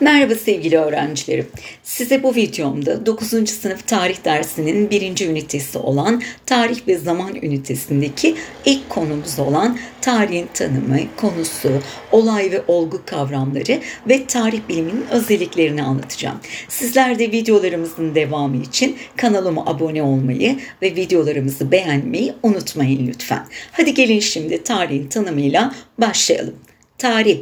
Merhaba sevgili öğrencilerim. Size bu videomda 9. sınıf tarih dersinin birinci ünitesi olan tarih ve zaman ünitesindeki ilk konumuz olan tarihin tanımı, konusu, olay ve olgu kavramları ve tarih biliminin özelliklerini anlatacağım. Sizler de videolarımızın devamı için kanalıma abone olmayı ve videolarımızı beğenmeyi unutmayın lütfen. Hadi gelin şimdi tarihin tanımıyla başlayalım. Tarih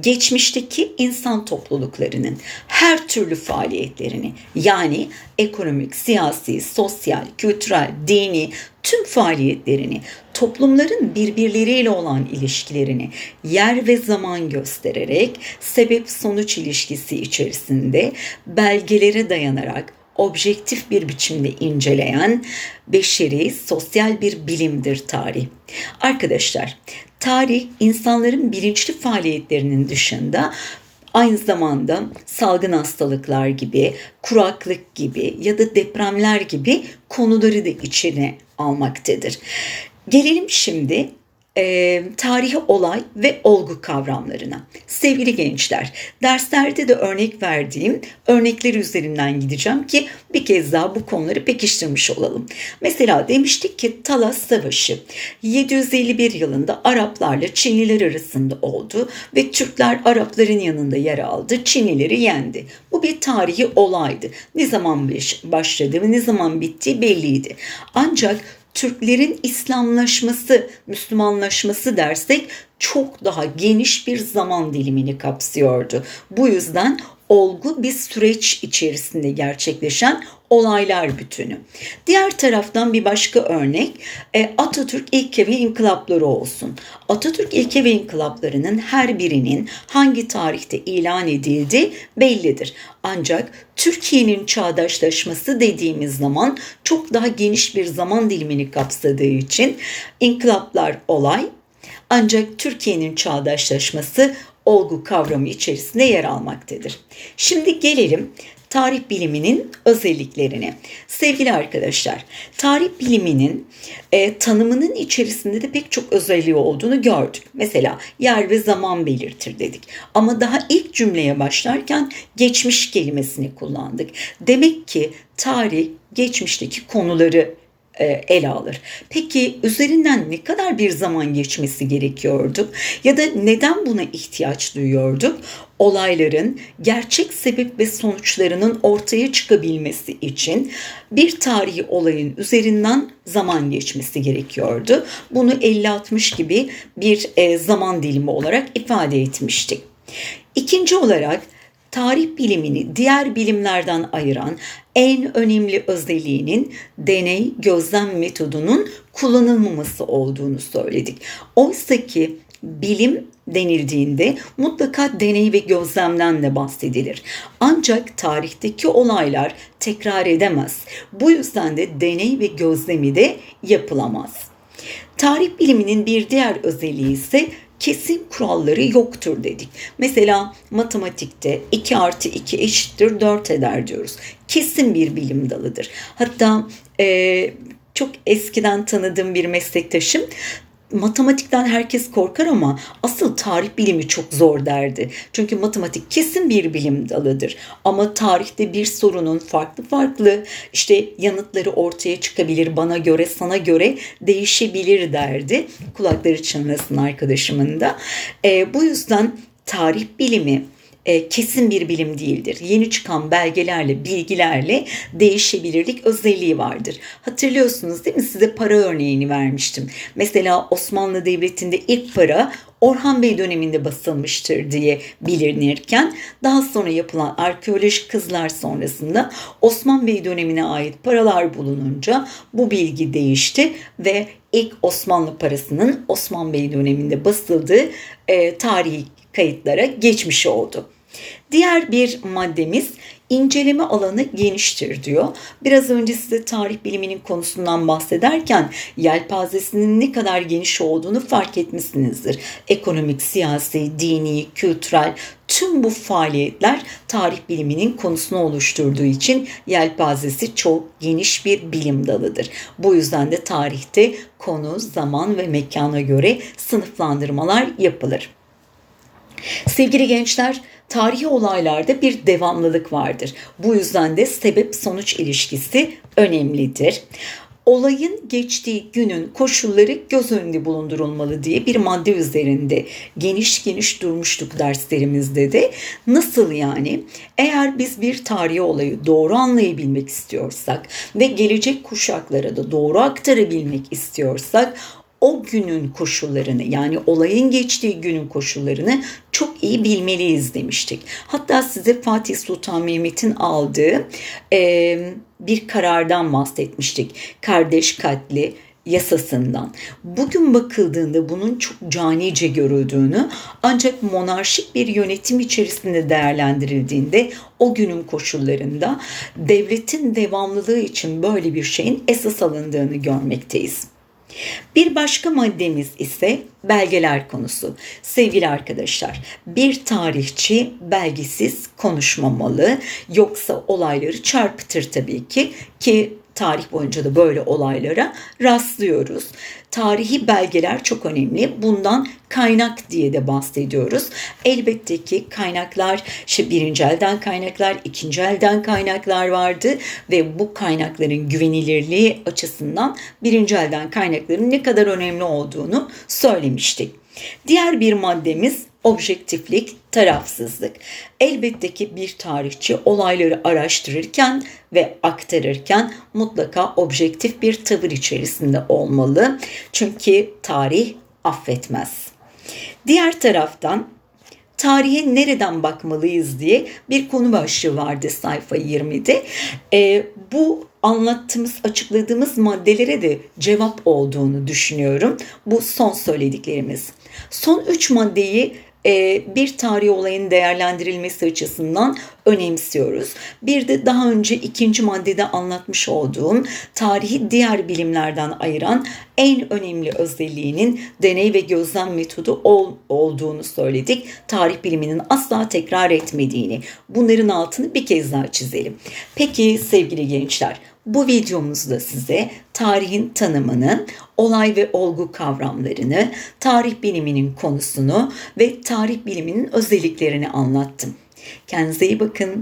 geçmişteki insan topluluklarının her türlü faaliyetlerini yani ekonomik, siyasi, sosyal, kültürel, dini tüm faaliyetlerini, toplumların birbirleriyle olan ilişkilerini yer ve zaman göstererek sebep sonuç ilişkisi içerisinde belgelere dayanarak objektif bir biçimde inceleyen beşeri sosyal bir bilimdir tarih. Arkadaşlar, tarih insanların bilinçli faaliyetlerinin dışında aynı zamanda salgın hastalıklar gibi, kuraklık gibi ya da depremler gibi konuları da içine almaktadır. Gelelim şimdi e, tarihi olay ve olgu kavramlarına. Sevgili gençler, derslerde de örnek verdiğim örnekler üzerinden gideceğim ki bir kez daha bu konuları pekiştirmiş olalım. Mesela demiştik ki Talas Savaşı 751 yılında Araplarla Çinliler arasında oldu ve Türkler Arapların yanında yer aldı, Çinlileri yendi. Bu bir tarihi olaydı. Ne zaman başladı ve ne zaman bittiği belliydi. Ancak Türklerin İslamlaşması, Müslümanlaşması dersek çok daha geniş bir zaman dilimini kapsıyordu. Bu yüzden olgu bir süreç içerisinde gerçekleşen olaylar bütünü. Diğer taraftan bir başka örnek e, Atatürk ilke ve inkılapları olsun. Atatürk ilke ve inkılaplarının her birinin hangi tarihte ilan edildiği bellidir. Ancak Türkiye'nin çağdaşlaşması dediğimiz zaman çok daha geniş bir zaman dilimini kapsadığı için inkılaplar olay ancak Türkiye'nin çağdaşlaşması olgu kavramı içerisinde yer almaktadır. Şimdi gelelim tarih biliminin özelliklerine. Sevgili arkadaşlar, tarih biliminin e, tanımının içerisinde de pek çok özelliği olduğunu gördük. Mesela yer ve zaman belirtir dedik. Ama daha ilk cümleye başlarken geçmiş kelimesini kullandık. Demek ki tarih geçmişteki konuları ele alır. Peki üzerinden ne kadar bir zaman geçmesi gerekiyordu ya da neden buna ihtiyaç duyuyorduk? Olayların gerçek sebep ve sonuçlarının ortaya çıkabilmesi için bir tarihi olayın üzerinden zaman geçmesi gerekiyordu. Bunu 50-60 gibi bir e, zaman dilimi olarak ifade etmiştik. İkinci olarak tarih bilimini diğer bilimlerden ayıran en önemli özelliğinin deney gözlem metodunun kullanılmaması olduğunu söyledik. Oysa ki bilim denildiğinde mutlaka deney ve gözlemden de bahsedilir. Ancak tarihteki olaylar tekrar edemez. Bu yüzden de deney ve gözlemi de yapılamaz. Tarih biliminin bir diğer özelliği ise kesin kuralları yoktur dedik. Mesela matematikte 2 artı 2 eşittir 4 eder diyoruz. Kesin bir bilim dalıdır. Hatta e, çok eskiden tanıdığım bir meslektaşım matematikten herkes korkar ama asıl tarih bilimi çok zor derdi. Çünkü matematik kesin bir bilim dalıdır. Ama tarihte bir sorunun farklı farklı işte yanıtları ortaya çıkabilir bana göre sana göre değişebilir derdi. Kulakları çınlasın arkadaşımın da. E, bu yüzden tarih bilimi e, kesin bir bilim değildir. Yeni çıkan belgelerle, bilgilerle değişebilirlik özelliği vardır. Hatırlıyorsunuz değil mi? Size para örneğini vermiştim. Mesela Osmanlı Devleti'nde ilk para Orhan Bey döneminde basılmıştır diye bilinirken daha sonra yapılan arkeolojik kızlar sonrasında Osman Bey dönemine ait paralar bulununca bu bilgi değişti ve ilk Osmanlı parasının Osman Bey döneminde basıldığı e, tarihi kayıtlara geçmiş oldu. Diğer bir maddemiz inceleme alanı geniştir diyor. Biraz önce size tarih biliminin konusundan bahsederken yelpazesinin ne kadar geniş olduğunu fark etmişsinizdir. Ekonomik, siyasi, dini, kültürel tüm bu faaliyetler tarih biliminin konusunu oluşturduğu için yelpazesi çok geniş bir bilim dalıdır. Bu yüzden de tarihte konu, zaman ve mekana göre sınıflandırmalar yapılır. Sevgili gençler, Tarihi olaylarda bir devamlılık vardır. Bu yüzden de sebep sonuç ilişkisi önemlidir. Olayın geçtiği günün koşulları göz önünde bulundurulmalı diye bir madde üzerinde geniş geniş durmuştuk derslerimizde de. Nasıl yani? Eğer biz bir tarihi olayı doğru anlayabilmek istiyorsak ve gelecek kuşaklara da doğru aktarabilmek istiyorsak o günün koşullarını yani olayın geçtiği günün koşullarını çok iyi bilmeliyiz demiştik. Hatta size Fatih Sultan Mehmet'in aldığı e, bir karardan bahsetmiştik. Kardeş katli yasasından. Bugün bakıldığında bunun çok canice görüldüğünü ancak monarşik bir yönetim içerisinde değerlendirildiğinde o günün koşullarında devletin devamlılığı için böyle bir şeyin esas alındığını görmekteyiz. Bir başka maddemiz ise belgeler konusu. Sevgili arkadaşlar, bir tarihçi belgesiz konuşmamalı. Yoksa olayları çarpıtır tabii ki ki tarih boyunca da böyle olaylara rastlıyoruz. Tarihi belgeler çok önemli. Bundan kaynak diye de bahsediyoruz. Elbette ki kaynaklar, işte birinci elden kaynaklar, ikinci elden kaynaklar vardı ve bu kaynakların güvenilirliği açısından birinci elden kaynakların ne kadar önemli olduğunu söylemiştik. Diğer bir maddemiz objektiflik, tarafsızlık. Elbette ki bir tarihçi olayları araştırırken ve aktarırken mutlaka objektif bir tavır içerisinde olmalı. Çünkü tarih affetmez. Diğer taraftan tarihe nereden bakmalıyız diye bir konu başlığı vardı sayfa 20'de. E, bu anlattığımız, açıkladığımız maddelere de cevap olduğunu düşünüyorum. Bu son söylediklerimiz. Son üç maddeyi bir tarihi olayın değerlendirilmesi açısından önemsiyoruz. Bir de daha önce ikinci maddede anlatmış olduğum tarihi diğer bilimlerden ayıran en önemli özelliğinin deney ve gözlem metodu ol, olduğunu söyledik. Tarih biliminin asla tekrar etmediğini. Bunların altını bir kez daha çizelim. Peki sevgili gençler, bu videomuzda size tarihin tanımını, olay ve olgu kavramlarını, tarih biliminin konusunu ve tarih biliminin özelliklerini anlattım. Kendinize iyi bakın.